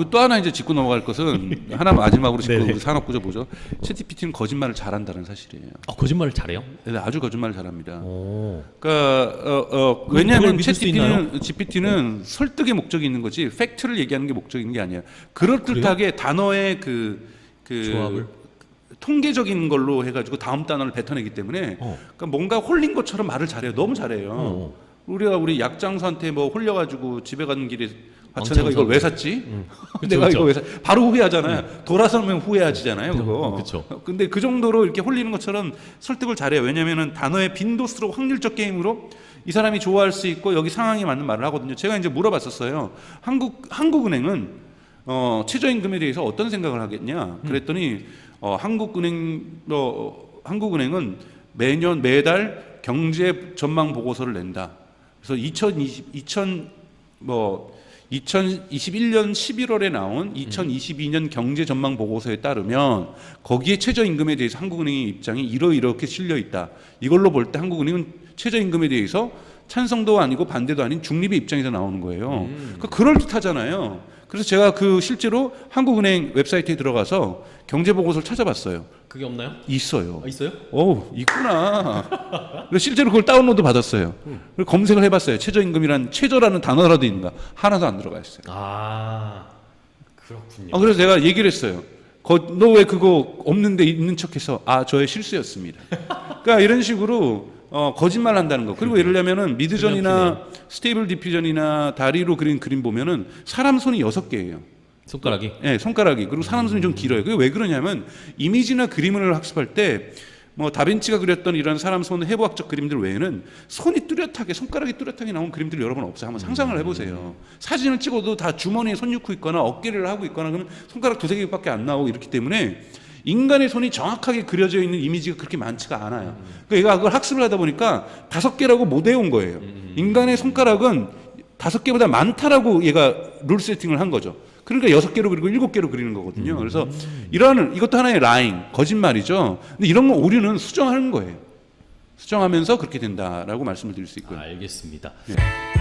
그리고 또 하나 이제 짚고 넘어갈 것은 하나 마지막으로 짚고. 우리 산업 구조 보죠. 챗GPT는 거짓말을 잘한다는 사실이에요. 아, 거짓말을 잘해요? 네, 아주 거짓말을 잘합니다. 오. 그러니까 어, 어, 왜냐하면. 챗GPT는 GPT는 설득의 목적이 있는 거지 팩트를 얘기하는 게 목적이 있는 게 아니에요. 그럴듯하게 단어의 그, 그 조합을? 통계적인 걸로 해가지고 다음 단어를 뱉어내기 때문에 어. 그러니까 뭔가 홀린 것처럼 말을 잘해요. 너무 잘해요. 어. 우리가 우리 약장사한테 뭐 홀려가지고 집에 가는 길에 아차 왕창 내가 이걸. 왜 샀지? 그쵸, 내가 그쵸. 이거 왜 사? 바로 후회하잖아요. 돌아서면 후회하지잖아요. 그거. 그쵸. 근데 그 정도로 이렇게 홀리는 것처럼 설득을 잘해요. 왜냐면은 단어의 빈도수로 확률적 게임으로 이 사람이 좋아할 수 있고 여기 상황에 맞는 말을 하거든요. 제가 이제 물어봤었어요. 한국 한국은행은 어, 최저임금에 대해서 어떤 생각을 하겠냐? 그랬더니 어, 한국은행 어, 한국은행은 매년 매달 경제 전망 보고서를 낸다. 그래서 2020 2000뭐 2021년 11월에 나온 2022년 경제 전망 보고서에 따르면 거기에 최저임금에 대해서 한국은행의 입장이 이러이렇게 실려 있다. 이걸로 볼 때 한국은행은 최저임금에 대해서 찬성도 아니고 반대도 아닌 중립의 입장에서 나오는 거예요. 그러니까 그럴 듯하잖아요. 그래서 제가 그 실제로 한국은행 웹사이트에 들어가서 경제 보고서를 찾아봤어요. 그게 없나요? 있어요. 아, 있어요? 오 있구나. 그래서 실제로 그걸 다운로드 받았어요. 그리고 검색을 해봤어요. 최저임금이란 최저라는 단어라도 있는가 하나도 안 들어가 있어요. 아, 그렇군요. 아, 그래서 내가 얘기를 했어요. 너 왜 그거 없는데 있는 척해서 아 저의 실수였습니다. 그러니까 이런 식으로 어, 거짓말 한다는 거. 그리고 예를 들면은 미드전이나 스테이블 디퓨전이나 다리로 그린 그림 보면은 사람 손이 여섯 개예요. 손가락이 예, 손가락이 그리고 사람 손이 좀 길어요. 그게 왜 그러냐면 이미지나 그림을 학습할 때 뭐 다빈치가 그렸던 이런 사람 손 해부학적 그림들 외에는 손이 뚜렷하게 손가락이 뚜렷하게 나온 그림들 여러 번 없어요. 한번 상상을 해보세요. 사진을 찍어도 다 주머니에 손 넣고 있거나 어깨를 하고 있거나 그러면 손가락 두세 개밖에 안 나오고 이렇기 때문에 인간의 손이 정확하게 그려져 있는 이미지가 그렇게 많지가 않아요. 그러니까 얘가 그걸 학습을 하다 보니까 다섯 개라고 못 외운 거예요. 인간의 손가락은 다섯 개보다 많다라고 얘가 룰 세팅을 한 거죠. 그러니까 여섯 개로 그리고 일곱 개로 그리는 거거든요. 그래서 이러한 이것도 하나의 라인, 거짓말이죠. 근데 이런 거 오류는 수정하는 거예요. 수정하면서 그렇게 된다라고 말씀을 드릴 수 있고요. 알겠습니다. 예.